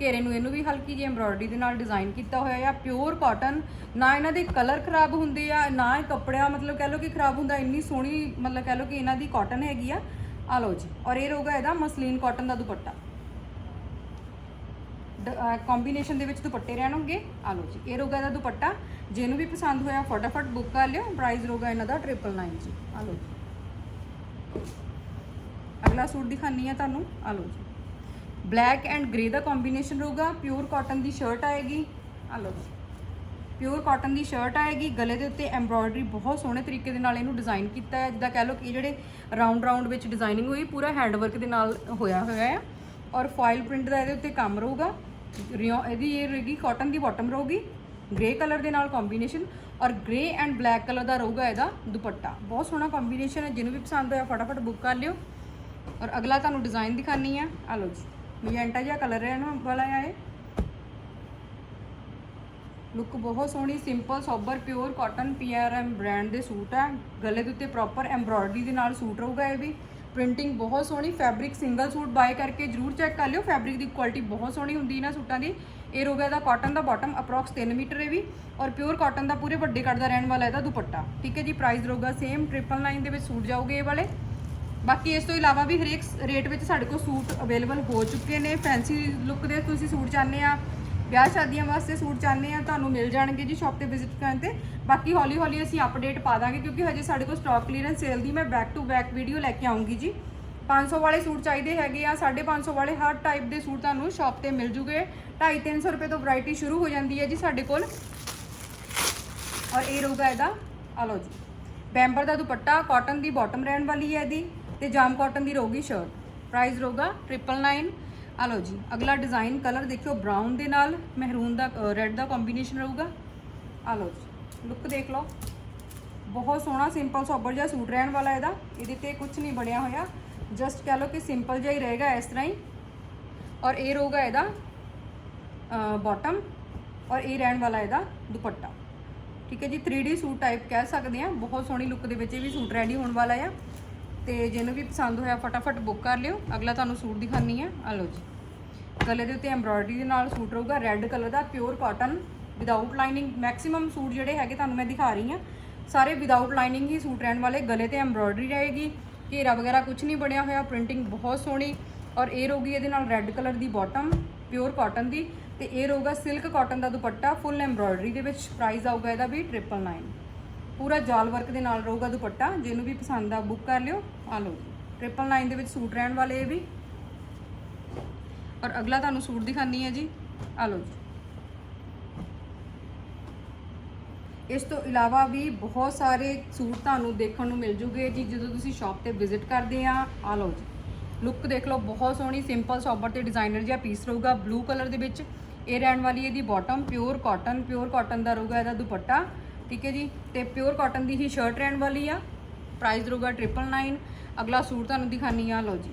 ਘੇਰੇ ਨੂੰ ਇਹਨੂੰ ਵੀ ਹਲਕੀ ਜਿਹੀ ਐਮਬ੍ਰੋਇਡਰੀ ਦੇ ਨਾਲ ਡਿਜ਼ਾਈਨ ਕੀਤਾ ਹੋਇਆ ਆ ਪਿਓਰ ਕਾਟਨ ਨਾ ਇਹਨਾਂ ਦੇ ਕਲਰ ਖਰਾਬ ਹੁੰਦੇ ਆ, ਨਾ ਇਹ ਕੱਪੜਾ ਮਤਲਬ ਕਹਿ ਲਓ ਕਿ ਖਰਾਬ ਹੁੰਦਾ, ਇੰਨੀ ਸੋਹਣੀ ਮਤਲਬ ਕਹਿ ਲਓ ਕਿ ਇਹਨਾਂ ਦੀ ਕਾਟਨ ਹੈਗੀ ਆ। ਆ ਲਓ ਜੀ, ਔਰ ਇਹ ਰਹੂਗਾ ਇਹਦਾ ਮਸਲੀਨ ਕਾਟਨ ਦਾ ਦੁਪੱਟਾ। ਕੰਬੀਨੇਸ਼ਨ ਦੇ ਵਿੱਚ ਦੁਪੱਟੇ ਰਹਿਣਗੇ ਆ ਲਓ ਜੀ, ਇਹ ਰਹੂਗਾ ਇਹਦਾ ਦੁਪੱਟਾ। ਜਿਹਨੂੰ ਵੀ ਪਸੰਦ ਹੋਇਆ, ਫਟਾਫਟ ਬੁੱਕ ਕਰ ਲਿਓ ਪ੍ਰਾਈਸ ਰਹੂਗਾ ਇਹਨਾਂ ਦਾ 999 ਜੀ ਆ ਲਓ ਜੀ। ਅਗਲਾ ਸੂਟ ਦਿਖਾਨੀ ਆ ਤੁਹਾਨੂੰ ਆ ਲਓ ਜੀ। ਬਲੈਕ ਐਂਡ ਗ੍ਰੇ ਦਾ ਕੰਬੀਨੇਸ਼ਨ ਰਹੂਗਾ, ਪਿਓਰ ਕਾਟਨ ਦੀ ਸ਼ਰਟ ਆਏਗੀ। ਆ ਲਓ ਜੀ। ਪਿਓਰ ਕਾਟਨ ਦੀ ਸ਼ਰਟ ਆਏਗੀ, ਗਲੇ ਦੇ ਉੱਤੇ ਐਮਬ੍ਰੋਇਡਰੀ ਬਹੁਤ ਸੋਹਣੇ ਤਰੀਕੇ ਦੇ ਨਾਲ ਇਹਨੂੰ ਡਿਜ਼ਾਈਨ ਕੀਤਾ ਹੈ। ਜਿੱਦਾਂ ਕਹਿ ਲਓ ਕਿ ਜਿਹੜੇ ਰਾਉਂਡ ਰਾਉਂਡ ਵਿੱਚ ਡਿਜ਼ਾਈਨਿੰਗ ਹੋਈ, ਪੂਰਾ ਹੈਂਡ ਵਰਕ ਦੇ ਨਾਲ ਹੋਇਆ ਹੋਇਆ ਹੈ। ਔਰ ਫਾਇਲ ਪ੍ਰਿੰਟ ਦਾ ਇਹਦੇ ਉੱਤੇ ਕੰਮ ਰਹੂਗਾ। ਰਿਓ ਇਹਦੀ ਇਹ ਰਹੇਗੀ, ਕਾਟਨ ਦੀ ਬਾਟਮ ਰਹੂਗੀ। ਗ੍ਰੇ ਕਲਰ ਦੇ ਨਾਲ ਕੰਬੀਨੇਸ਼ਨ ਔਰ ਗ੍ਰੇ ਐਂਡ ਬਲੈਕ ਕਲਰ ਦਾ ਰਹੂਗਾ ਇਹਦਾ ਦੁਪੱਟਾ। ਬਹੁਤ ਸੋਹਣਾ ਕੰਬੀਨੇਸ਼ਨ ਹੈ, ਜਿਹਨੂੰ ਵੀ ਪਸੰਦ ਹੋਇਆ ਫਟਾਫਟ ਬੁੱਕ ਕਰ ਲਿਓ। ਔਰ ਅਗਲਾ ਤੁਹਾਨੂੰ ਡਿਜ਼ਾਈਨ ਦਿਖਾਨੀ ਆ। ਆ ਲਓ ਜੀ। ਮੈਜੈਂਟਾ ਜਿਹਾ ਕਲਰ ਰਹਿਣ ਵਾਲਾ ਆ ਇਹ। ਲੁੱਕ ਬਹੁਤ ਸੋਹਣੀ simple sober pure cotton PRM brand ਦੇ ਸੂਟ ਆ। ਗਲੇ ਦੇ ਉੱਤੇ ਪ੍ਰੋਪਰ ਐਮਬ੍ਰੋਇਡਰੀ ਦੇ ਨਾਲ ਸੂਟ ਰਹੂਗਾ ਇਹ ਵੀ। ਪ੍ਰਿੰਟਿੰਗ ਬਹੁਤ ਸੋਹਣੀ ਫੈਬਰਿਕ ਸਿੰਗਲ ਸੂਟ ਬਾਏ ਕਰਕੇ ਜਰੂਰ ਚੈੱਕ ਕਰ ਲਿਓ। ਫੈਬਰਿਕ ਦੀ ਕੁਆਲਿਟੀ ਬਹੁਤ ਸੋਹਣੀ ਹੁੰਦੀ ਇਹਨਾਂ ਸੂਟਾਂ ਦੀ। ਇਹ ਰਹੂਗਾ ਇਹਦਾ ਕਾਟਨ ਦਾ ਬਾਟਮ ਅਪਰੋਕਸ 3 ਮੀਟਰ ਹੈ ਵੀ। ਔਰ ਪਿਓਰ ਕਾਟਨ ਦਾ ਪੂਰੇ ਵੱਡੇ ਕੱਟ ਦਾ ਰਹਿਣ ਵਾਲਾ ਇਹਦਾ ਦੁਪੱਟਾ। ਠੀਕ ਹੈ ਜੀ ਪ੍ਰਾਈਸ ਰਹੂਗਾ ਸੇਮ 999 ਦੇ ਵਿੱਚ ਸੂਟ ਜਾਊਗੇ ਇਹ ਵਾਲੇ। ਬਾਕੀ ਇਸ ਤੋਂ ਇਲਾਵਾ ਵੀ ਹਰੇਕ ਰੇਟ ਵਿੱਚ ਸਾਡੇ ਕੋਲ ਸੂਟ ਅਵੇਲੇਬਲ ਹੋ ਚੁੱਕੇ ਨੇ। ਫੈਂਸੀ ਲੁੱਕ ਦੇ ਤੁਸੀਂ ਸੂਟ ਚਾਹੁੰਦੇ ਆ, ਵਿਆਹ ਸ਼ਾਦੀਆਂ ਵਾਸਤੇ ਸੂਟ ਚਾਹੁੰਦੇ ਆ, ਤੁਹਾਨੂੰ ਮਿਲ ਜਾਣਗੇ ਜੀ ਸ਼ਾਪ ਤੇ ਵਿਜ਼ਿਟ ਕਰਨ ਤੇ। ਬਾਕੀ ਹੌਲੀ ਹੌਲੀ ਅਸੀਂ ਅਪਡੇਟ ਪਾ ਦਾਂਗੇ ਕਿਉਂਕਿ ਹਜੇ ਸਾਡੇ ਕੋਲ ਸਟਾਕ ਕਲੀਅਰੈਂਸ ਸੇਲ ਦੀ ਮੈਂ ਬੈਕ ਟੂ ਬੈਕ ਵੀਡੀਓ ਲੈ ਕੇ ਆਉਂਗੀ ਜੀ। 500 ਵਾਲੇ ਸੂਟ ਚਾਹੀਦੇ ਹੈਗੇ ਆ 550 ਵਾਲੇ ਹਰ ਟਾਈਪ ਦੇ ਸੂਟ ਤੁਹਾਨੂੰ ਸ਼ਾਪ ਤੇ ਮਿਲ ਜੂਗੇ। 250 300 ਰੁਪਏ ਤੋਂ ਵੈਰਾਈਟੀ ਸ਼ੁਰੂ ਹੋ ਜਾਂਦੀ ਹੈ ਜੀ ਸਾਡੇ ਕੋਲ। ਔਰ ਇਹ ਰਹੂਗਾ ਇਹਦਾ ਆ ਲਓ ਜੀ। ਬੈਂਬਰ ਦਾ ਦੁਪੱਟਾ ਕਾਟਨ ਦੀ ਬਾਟਮ ਰਹਿਣ ਵਾਲੀ ਹੈ ਇਹਦੀ। ਤੇ ਜਾਮ ਕਾਟਨ ਦੀ ਰਹੂਗੀ ਸ਼ਰਟ ਪ੍ਰਾਈਸ ਰਹੂਗਾ 999 ਆ ਲਓ ਜੀ, ਅਗਲਾ ਡਿਜ਼ਾਈਨ ਕਲਰ ਦੇਖਿਓ ਬਰਾਊਨ ਦੇ ਨਾਲ ਮਹਿਰੂਨ ਦਾ ਰੈੱਡ ਦਾ ਕੰਬੀਨੇਸ਼ਨ ਰਹੂਗਾ। ਆ ਲਓ ਜੀ ਲੁੱਕ ਦੇਖ ਲਓ। ਬਹੁਤ ਸੋਹਣਾ ਸਿੰਪਲ ਸੋਬਰ ਜਿਹਾ ਸੂਟ ਰਹਿਣ ਵਾਲਾ ਇਹਦਾ। ਇਹਦੇ ਤੇ ਕੁਝ ਨਹੀਂ ਬਣਿਆ ਹੋਇਆ। ਜਸਟ ਕਹ ਲਓ ਕਿ ਸਿੰਪਲ ਜਿਹਾ ਹੀ ਰਹੇਗਾ ਇਸ ਤਰ੍ਹਾਂ ਹੀ। ਔਰ ਇਹ ਰਹੂਗਾ ਇਹਦਾ ਬਾਟਮ ਔਰ ਇਹ ਰਹਿਣ ਵਾਲਾ ਇਹਦਾ ਦੁਪੱਟਾ। ਠੀਕ ਹੈ ਜੀ 3D ਸੂਟ ਟਾਈਪ ਕਹਿ ਸਕਦੇ ਆ ਬਹੁਤ ਸੋਹਣੀ ਲੁੱਕ ਦੇ ਵਿੱਚ ਇਹ ਵੀ ਸੂਟ ਰੈਡੀ ਹੋਣ ਵਾਲਾ ਆ। ਤੇ ਜਿਹਨੂੰ ਵੀ ਪਸੰਦ ਹੋਇਆ ਫਟਾਫਟ ਬੁੱਕ ਕਰ ਲਿਓ। ਅਗਲਾ ਤੁਹਾਨੂੰ ਸੂਟ ਦਿਖਾਨੀ ਆ। ਆ ਲਓ ਜੀ। ਗਲੇ ਦੇ ਉੱਤੇ ਐਮਬ੍ਰੋਇਡਰੀ ਦੇ ਨਾਲ ਸੂਟ ਰਹੂਗਾ। ਰੈੱਡ ਕਲਰ ਦਾ pure cotton without lining maximum suit ਜਿਹੜੇ ਹੈਗੇ ਤੁਹਾਨੂੰ ਮੈਂ ਦਿਖਾ ਰਹੀ ਹਾਂ ਸਾਰੇ ਵਿਦਆਊਟ ਲਾਈਨਿੰਗ ਹੀ ਸੂਟ ਰਹਿਣ ਵਾਲੇ। ਗਲੇ ਤੇ ਐਮਬ੍ਰੋਇਡਰੀ ਰਹੇਗੀ। ਘੇਰਾ ਵਗੈਰਾ ਕੁਝ ਨਹੀਂ ਬਣਿਆ ਹੋਇਆ। ਪ੍ਰਿੰਟਿੰਗ ਬਹੁਤ ਸੋਹਣੀ। ਔਰ ਇਹ ਰਹੂਗੀ ਇਹਦੇ ਨਾਲ ਰੈੱਡ ਕਲਰ ਦੀ ਬਾਟਮ ਪਿਓਰ ਕਾਟਨ ਦੀ। ਤੇ ਇਹ ਰਹੂਗਾ ਸਿਲਕ ਕਾਟਨ ਦਾ ਦੁਪੱਟਾ ਫੁੱਲ ਐਮਬ੍ਰੋਇਡਰੀ ਦੇ ਵਿੱਚ। ਪ੍ਰਾਈਸ ਆਊਗਾ ਇਹਦਾ ਵੀ 999 ਪੂਰਾ ਜਾਲ ਵਰਕ ਦੇ ਨਾਲ ਰਹੂਗਾ ਦੁਪੱਟਾ, ਜਿਹਨੂੰ ਵੀ ਪਸੰਦ ਆ ਬੁੱਕ ਕਰ ਲਿਓ, ਆ ਲਓ 999 ਦੇ ਵਿੱਚ ਸੂਟ ਰਹਿਣ ਵਾਲੇ ਇਹ ਵੀ। ਔਰ ਅਗਲਾ ਤੁਹਾਨੂੰ ਸੂਟ ਦਿਖਾਨੀ ਹੈ ਜੀ, ਆ ਲਓ ਜੀ। ਇਸ ਤੋਂ ਇਲਾਵਾ ਵੀ ਬਹੁਤ ਸਾਰੇ ਸੂਟ ਤੁਹਾਨੂੰ ਦੇਖਣ ਨੂੰ ਮਿਲ ਜੂਗੇ ਜੀ, ਜਦੋਂ ਤੁਸੀਂ ਸ਼ਾਪ ਤੇ ਵਿਜ਼ਿਟ ਕਰਦੇ ਆ ਆ ਲਓ ਜੀ। ਲੁੱਕ ਦੇਖ ਲਓ, ਬਹੁਤ ਸੋਹਣੀ ਸਿੰਪਲ ਸੋਬਰ ਤੇ ਡਿਜ਼ਾਈਨਰ ਜਿਹਾ ਪੀਸ ਰਹੂਗਾ ਬਲੂ ਕਲਰ ਦੇ ਵਿੱਚ। ਇਹ ਰਹਿਣ ਵਾਲੀ ਇਹਦੀ bottom pure cotton pure cotton ਦਾ ਰਹੂਗਾ ਇਹਦਾ ਦੁਪੱਟਾ। ਠੀਕ ਹੈ ਜੀ? ਤੇ ਪਿਓਰ ਕਾਟਨ ਦੀ ਹੀ ਸ਼ਰਟ ਰਹਿਣ ਵਾਲੀ ਆ। ਪ੍ਰਾਈਸ ਰਹੂਗਾ 999 ਅਗਲਾ ਸੂਟ ਤੁਹਾਨੂੰ ਦਿਖਾਨੀ ਆ, ਲਓ ਜੀ।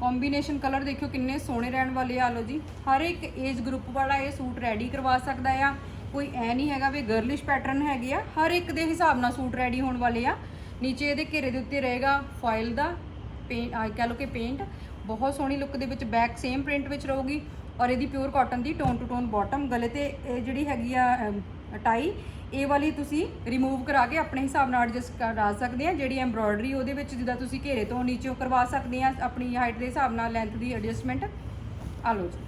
ਕੰਬੀਨੇਸ਼ਨ ਕਲਰ ਦੇਖਿਓ ਕਿੰਨੇ ਸੋਹਣੇ ਰਹਿਣ ਵਾਲੇ ਆ, ਲਓ ਜੀ। ਹਰ ਇੱਕ ਏਜ ਗਰੁੱਪ ਵਾਲਾ ਇਹ ਸੂਟ ਰੈਡੀ ਕਰਵਾ ਸਕਦਾ ਆ। ਕੋਈ ਐ ਨਹੀਂ ਹੈਗਾ ਵੀ ਗਰਲਿਸ਼ ਪੈਟਰਨ ਹੈਗੇ ਆ। ਹਰ ਇੱਕ ਦੇ ਹਿਸਾਬ ਨਾਲ ਸੂਟ ਰੈਡੀ ਹੋਣ ਵਾਲੇ ਆ। ਨੀਚੇ ਇਹਦੇ ਘੇਰੇ ਦੇ ਉੱਤੇ ਰਹੇਗਾ ਫਾਇਲ ਦਾ ਪੇਂਟ ਆ ਕਹ ਲਓ ਕਿ ਪੇਂਟ ਬਹੁਤ ਸੋਹਣੀ ਲੁੱਕ ਦੇ ਵਿੱਚ ਬੈਕ ਸੇਮ ਪ੍ਰਿੰਟ ਵਿੱਚ ਰਹੂਗੀ। ਔਰ ਇਹਦੀ ਪਿਓਰ ਕਾਟਨ ਦੀ ਟੋਨ ਟੂ ਟੋਨ ਬਾਟਮ ਗਲੇ ਤੇ ਇਹ ਜਿਹੜੀ ਹੈਗੀ ਆ ਟਾਈ ਇਹ ਵਾਲੀ ਤੁਸੀਂ ਰਿਮੂਵ ਕਰਾ ਕੇ ਆਪਣੇ ਹਿਸਾਬ ਨਾਲ ਐਡਜਸਟ ਕਰਾ ਸਕਦੇ ਆ। ਜਿਹੜੀ ਐਮਬ੍ਰੋਇਡਰੀ ਉਹਦੇ ਵਿੱਚ ਜਿੱਦਾਂ ਤੁਸੀਂ ਘੇਰੇ ਤੋਂ ਨੀਚੇ ਕਰਵਾ ਸਕਦੇ ਆ, ਆਪਣੀ ਹਾਈਟ ਦੇ ਹਿਸਾਬ ਨਾਲ ਲੈਂਥ ਦੀ ਐਡਜਸਟਮੈਂਟ ਆ ਲਓ ਜੀ।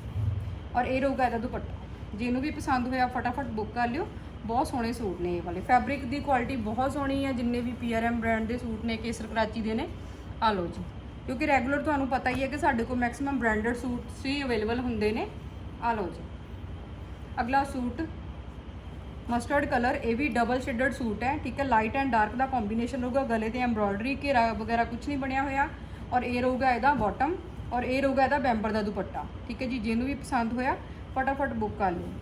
ਔਰ ਇਹ ਰਹੂਗਾ ਇਹਦਾ ਦੁਪੱਟਾ। ਜਿਹਨੂੰ ਵੀ ਪਸੰਦ ਹੋਇਆ, ਫਟਾਫਟ ਬੁੱਕ ਕਰ ਲਿਓ। ਬਹੁਤ ਸੋਹਣੇ ਸੂਟ ਨੇ ਇਹ ਵਾਲੇ। ਫੈਬਰਿਕ ਦੀ ਕੁਆਲਿਟੀ ਬਹੁਤ ਸੋਹਣੀ ਹੈ ਜਿੰਨੇ ਵੀ ਪੀਆਰਐਮ ਬ੍ਰਾਂਡ ਦੇ ਸੂਟ ਨੇ, ਕੇਸਰ ਕਰਾਚੀ ਦੇ ਨੇ। ਆ ਲਓ ਜੀ। ਕਿਉਂਕਿ ਰੈਗੂਲਰ ਤੁਹਾਨੂੰ ਪਤਾ ਹੀ ਹੈ ਕਿ ਸਾਡੇ ਕੋਲ ਮੈਕਸਿਮਮ ਬ੍ਰਾਂਡਡ ਸੂਟਸ ਹੀ ਅਵੇਲੇਬਲ ਹੁੰਦੇ ਨੇ। ਆ ਲਓ ਜੀ। ਅਗਲਾ ਸੂਟ ਮਸਟਰਡ ਕਲਰ ਇਹ ਵੀ ਡਬਲ ਸ਼ੇਡਡ ਸੂਟ ਹੈ, ਠੀਕ ਹੈ? ਲਾਈਟ ਐਂਡ ਡਾਰਕ ਦਾ ਕੰਬੀਨੇਸ਼ਨ ਰਹੂਗਾ, ਗਲੇ ਤੇ ਐਮਬ੍ਰੋਇਡਰੀ ਘੇਰਾ ਵਗੈਰਾ ਕੁਝ ਨਹੀਂ ਬਣਿਆ ਹੋਇਆ। ਔਰ ਇਹ ਰਹੂਗਾ ਇਹਦਾ ਬਾਟਮ ਔਰ ਇਹ ਰਹੂਗਾ ਇਹਦਾ ਬੈਂਬਰ ਦਾ ਦੁਪੱਟਾ, ਠੀਕ ਹੈ ਜੀ? ਜਿਹਨੂੰ ਵੀ ਪਸੰਦ ਹੋਇਆ, ਫਟਾਫਟ ਬੁੱਕ ਕਰ ਲਓ।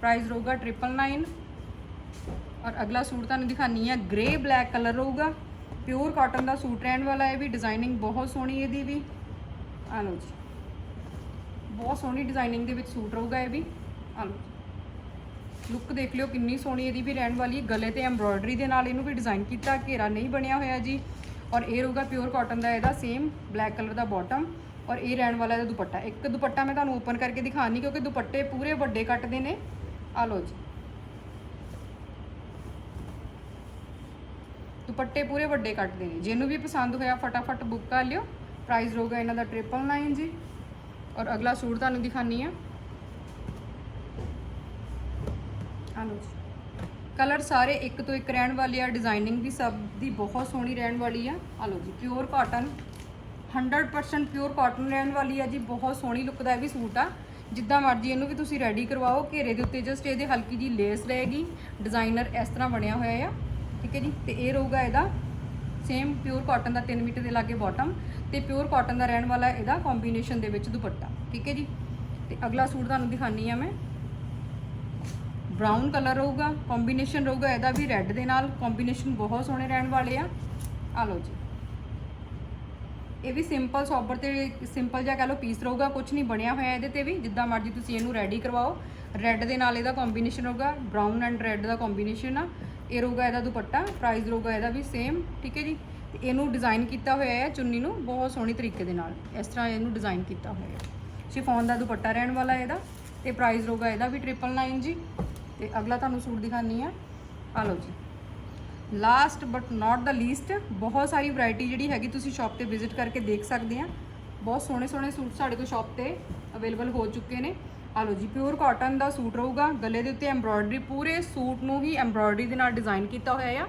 ਪ੍ਰਾਈਸ ਰਹੂਗਾ 999 ਔਰ ਅਗਲਾ ਸੂਟ ਤੁਹਾਨੂੰ ਦਿਖਾਨੀ ਹੈ ਗ੍ਰੇ ਬਲੈਕ ਕਲਰ ਰਹੂਗਾ। ਪਿਓਰ ਕਾਟਨ ਦਾ ਸੂਟ ਰਹਿਣ ਵਾਲਾ ਹੈ ਇਹ ਵੀ ਡਿਜ਼ਾਈਨਿੰਗ ਬਹੁਤ ਸੋਹਣੀ ਇਹਦੀ ਵੀ। ਆ ਲਓ ਜੀ। ਬਹੁਤ ਸੋਹਣੀ ਡਿਜ਼ਾਈਨਿੰਗ ਦੇ ਵਿੱਚ ਸੂਟ ਰਹੂਗਾ ਇਹ ਵੀ। ਆ ਲਓ ਲੁੱਕ ਦੇਖ ਲਿਓ, ਕਿੰਨੀ ਸੋਹਣੀ ਇਹਦੀ ਵੀ ਰਹਿਣ ਵਾਲੀ ਗਲੇ ਤੇ ਐਮਬ੍ਰੋਇਡਰੀ ਦੇ ਨਾਲ ਇਹਨੂੰ ਵੀ ਡਿਜ਼ਾਈਨ ਕੀਤਾ, ਘੇਰਾ ਨਹੀਂ ਬਣਿਆ ਹੋਇਆ ਜੀ। ਔਰ ਇਹ ਰਹੂਗਾ ਪਿਓਰ ਕਾਟਨ ਦਾ ਇਹਦਾ ਸੇਮ ਬਲੈਕ ਕਲਰ ਦਾ ਬਾਟਮ ਔਰ ਇਹ ਰਹਿਣ ਵਾਲਾ ਇਹਦਾ ਦੁਪੱਟਾ। ਇੱਕ ਦੁਪੱਟਾ ਮੈਂ ਤੁਹਾਨੂੰ ਓਪਨ ਕਰਕੇ ਦਿਖਾਣੀ ਕਿਉਂਕਿ ਦੁਪੱਟੇ ਪੂਰੇ ਵੱਡੇ ਕੱਟਦੇ ਨੇ। ਆ ਲਓ ਜੀ। ਦੁਪੱਟੇ ਪੂਰੇ ਵੱਡੇ ਕੱਟਦੇ ਨੇ। ਜਿਹਨੂੰ ਵੀ ਪਸੰਦ ਹੋਇਆ, ਫਟਾਫਟ ਬੁੱਕ ਕਰ ਲਿਓ। ਪ੍ਰਾਈਸ ਰਹੂਗਾ ਇਹਨਾਂ ਦਾ 999 ਜੀ। ਔਰ ਅਗਲਾ ਸੂਟ ਤੁਹਾਨੂੰ ਦਿਖਾਨੀ ਆ। ਆ ਜੀ ਕਲਰ ਸਾਰੇ ਇੱਕ ਤੋਂ ਇੱਕ ਰਹਿਣ ਵਾਲੇ ਆ ਡਿਜ਼ਾਈਨਿੰਗ ਵੀ ਸਭ ਦੀ ਬਹੁਤ ਸੋਹਣੀ ਰਹਿਣ ਵਾਲੀ ਆ। ਆ ਲਓ ਜੀ ਪਿਓਰ ਕਾਟਨ 100% ਪਿਓਰ ਕਾਟਨ ਰਹਿਣ ਵਾਲੀ ਆ ਜੀ, ਬਹੁਤ ਸੋਹਣੀ ਲੁੱਕ ਦਾ ਇਹ ਵੀ ਸੂਟ ਆ। ਜਿੱਦਾਂ ਮਰਜ਼ੀ ਇਹਨੂੰ ਵੀ ਤੁਸੀਂ ਰੈਡੀ ਕਰਵਾਓ, ਘੇਰੇ ਦੇ ਉੱਤੇ ਜਸਟ ਇਹਦੇ ਹਲਕੀ ਜੀ ਲੇਸ ਰਹੇਗੀ। ਡਿਜ਼ਾਈਨਰ ਇਸ ਤਰ੍ਹਾਂ ਬਣਿਆ ਹੋਇਆ ਆ, ਠੀਕ ਹੈ ਜੀ? ਤੇ ਇਹ ਰਹੂਗਾ ਇਹਦਾ ਸੇਮ ਪਿਓਰ ਕਾਟਨ ਦਾ 3 ਮੀਟਰ ਦੇ ਲਾਗੇ ਬਾਟਮ ਤੇ ਪਿਓਰ ਕਾਟਨ ਦਾ ਰਹਿਣ ਵਾਲਾ ਇਹਦਾ ਕੰਬੀਨੇਸ਼ਨ ਦੇ ਵਿੱਚ ਦੁਪੱਟਾ, ਠੀਕ ਹੈ ਜੀ? ਤੇ ਅਗਲਾ ਸੂਟ ਤੁਹਾਨੂੰ ਦਿਖਾਨੀ ਆ ਮੈਂ। ਬ੍ਰਾਊਨ ਕਲਰ ਰਹੂਗਾ ਕੰਬੀਨੇਸ਼ਨ ਰਹੂਗਾ, ਇਹਦਾ ਵੀ ਰੈੱਡ ਦੇ ਨਾਲ ਕੰਬੀਨੇਸ਼ਨ ਬਹੁਤ ਸੋਹਣੇ ਰਹਿਣ ਵਾਲੇ ਆ। ਆ ਲਓ ਜੀ। ਇਹ ਵੀ ਸਿੰਪਲ ਸੋਬਰ ਤੇ ਸਿੰਪਲ ਜਿਹਾ ਕਹ ਲਓ ਪੀਸ ਰਹੂਗਾ ਕੁਝ ਨਹੀਂ ਬਣਿਆ ਹੋਇਆ ਇਹਦੇ ਤੇ ਵੀ, ਜਿੱਦਾਂ ਮਰਜ਼ੀ ਤੁਸੀਂ ਇਹਨੂੰ ਰੈਡੀ ਕਰਵਾਓ। ਰੈੱਡ ਦੇ ਨਾਲ ਇਹਦਾ ਕੰਬੀਨੇਸ਼ਨ ਹੋਊਗਾ ਬ੍ਰਾਊਨ ਐਂਡ ਰੈੱਡ ਦਾ ਕੰਬੀਨੇਸ਼ਨ ਆ। ਇਹ ਰਹੂਗਾ ਇਹਦਾ ਦੁਪੱਟਾ ਪ੍ਰਾਈਸ ਰਹੂਗਾ ਇਹਦਾ ਵੀ ਸੇਮ ਠੀਕ ਹੈ ਜੀ। ਤੇ ਇਹਨੂੰ ਡਿਜ਼ਾਈਨ ਕੀਤਾ ਹੋਇਆ ਹੈ ਚੁੰਨੀ ਨੂੰ ਬਹੁਤ ਸੋਹਣੀ ਤਰੀਕੇ ਦੇ ਨਾਲ। ਇਸ ਤਰ੍ਹਾਂ ਇਹਨੂੰ ਡਿਜ਼ਾਈਨ ਕੀਤਾ ਹੋਇਆ ਹੈ। ਸ਼ਿਫੋਨ ਦਾ ਦੁਪੱਟਾ ਰਹਿਣ ਵਾਲਾ ਇਹਦਾ ਤੇ ਪ੍ਰਾਈਸ ਰਹੂਗਾ ਇਹਦਾ ਵੀ 999 ਜੀ। ਤੇ ਅਗਲਾ ਤੁਹਾਨੂੰ ਸੂਟ ਦਿਖਾਨੀ ਆ। ਆ ਲਓ ਜੀ। Last but not the least ਬਹੁਤ ਸਾਰੀ ਵੈਰਾਈਟੀ ਜਿਹੜੀ ਹੈਗੀ ਤੁਸੀਂ ਸ਼ਾਪ ਤੇ ਵਿਜ਼ਿਟ ਕਰਕੇ ਦੇਖ ਸਕਦੇ ਆ। ਬਹੁਤ ਸੋਹਣੇ ਸੋਹਣੇ ਸੂਟ ਸਾਡੇ ਕੋਲ ਸ਼ਾਪ ਤੇ ਅਵੇਲੇਬਲ ਹੋ ਚੁੱਕੇ ਨੇ। ਆ ਲਓ ਜੀ ਪਿਓਰ ਕਾਟਨ ਦਾ ਸੂਟ ਰਹੂਗਾ। ਗਲੇ ਦੇ ਉੱਤੇ ਐਮਬ੍ਰੋਇਡਰੀ ਪੂਰੇ ਸੂਟ ਨੂੰ ਹੀ ਐਮਬ੍ਰੋਇਡਰੀ ਦੇ ਨਾਲ ਡਿਜ਼ਾਈਨ ਕੀਤਾ ਹੋਇਆ ਆ।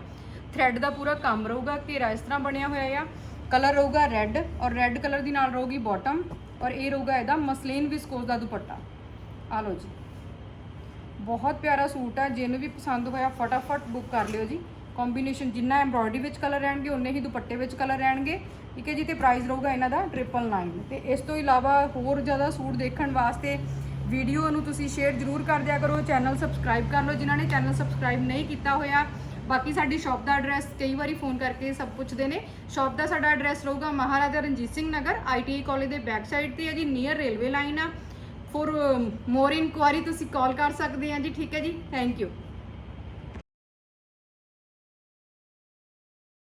ਥ੍ਰੈਡ ਦਾ ਪੂਰਾ ਕੰਮ ਰਹੂਗਾ, ਘੇਰਾ ਇਸ ਤਰ੍ਹਾਂ ਬਣਿਆ ਹੋਇਆ ਆ। ਕਲਰ ਰਹੂਗਾ ਰੈੱਡ ਔਰ ਰੈੱਡ ਕਲਰ ਦੀ ਨਾਲ ਰਹੂਗੀ ਬਾਟਮ ਔਰ ਇਹ ਰਹੂਗਾ ਇਹਦਾ ਮਸਲੀਨ ਵਿਸਕੋਸ ਦਾ ਦੁਪੱਟਾ। ਆ ਲਓ ਜੀ। ਬਹੁਤ ਪਿਆਰਾ ਸੂਟ ਆ ਜਿਹਨੂੰ ਵੀ ਪਸੰਦ ਹੋਇਆ, ਫਟਾਫਟ ਬੁੱਕ ਕਰ ਲਿਓ ਜੀ। ਕੰਬੀਨੇਸ਼ਨ ਜਿੰਨਾ ਐਮਬ੍ਰੋਇਡਰੀ ਵਿੱਚ ਕਲਰ ਰਹਿਣਗੇ ਉਨੇ ਹੀ ਦੁਪੱਟੇ ਵਿੱਚ ਕਲਰ ਰਹਿਣਗੇ। ਠੀਕ ਹੈ ਜੀ, ਤੇ ਪ੍ਰਾਈਸ ਰਹੂਗਾ ਇਹਨਾਂ ਦਾ 999 ਤੇ ਇਸ ਤੋਂ ਇਲਾਵਾ ਹੋਰ ਜ਼ਿਆਦਾ ਸੂਟ ਦੇਖਣ ਵਾਸਤੇ ਵੀਡੀਓ ਨੂੰ ਤੁਸੀਂ ਸ਼ੇਅਰ ਜ਼ਰੂਰ ਕਰ ਦਿਆ ਕਰੋ। ਚੈਨਲ ਸਬਸਕ੍ਰਾਈਬ ਕਰ ਲਓ, ਜਿਨ੍ਹਾਂ ਨੇ ਚੈਨਲ ਸਬਸਕ੍ਰਾਈਬ ਨਹੀਂ ਕੀਤਾ ਹੋਇਆ। ਬਾਕੀ ਸਾਡੀ ਸ਼ਾਪ ਦਾ ਐਡਰੈਸ ਕਈ ਵਾਰੀ ਫੋਨ ਕਰਕੇ ਸਭ ਪੁੱਛਦੇ ਨੇ। ਸ਼ਾਪ ਦਾ ਸਾਡਾ ਐਡਰੈਸ ਰਹੂਗਾ ਮਹਾਰਾਜਾ ਰਣਜੀਤ ਸਿੰਘ ਨਗਰ ਆਈਟੀਆਈ ਕਾਲਜ ਦੇ ਬੈਕ ਸਾਈਡ ਤੇ ਹੈ ਜੀ ਨੀਅਰ ਰੇਲਵੇ ਲਾਈਨ ਆ। ਫॉर ਮੋਰ ਇਨਕੁਆਰੀ ਤੁਸੀਂ ਕਾਲ ਕਰ ਸਕਦੇ ਆ ਜੀ ਠੀਕ ਹੈ ਜੀ? Thank you